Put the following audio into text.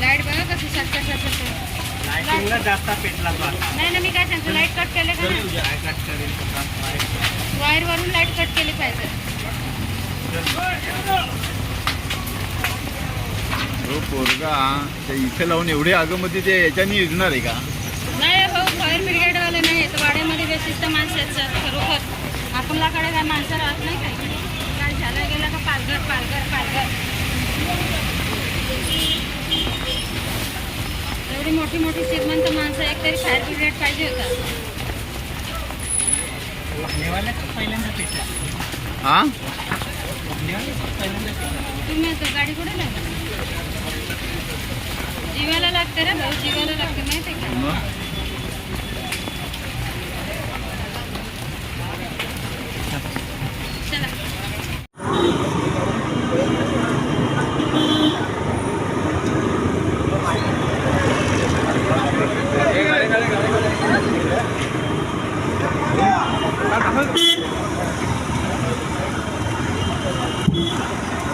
Light बघा कसं नाही मी काय सांगतो लाइट कट का वायर लाइट कट केली पाहिजे. हो पोरगा इथे लावून एवढे आगमध्ये ते याच्यानी विकणार आहे का? नाही हो फायर नाही वाड्यामध्ये बेसिस्त माणसं आहेत खरोखर. आपल्याकडे काय माणसं राहत नाही काय झालं गेलं का पालघर? मोठी मोठी श्रीमंत माणसं एक तरी फायर ब्रिगेड पाहिजे होता. हा तुम्ही आता गाडी कुठे लागली जीवाला लागते रे भाऊ जीवाला लागते माहिती आहे का?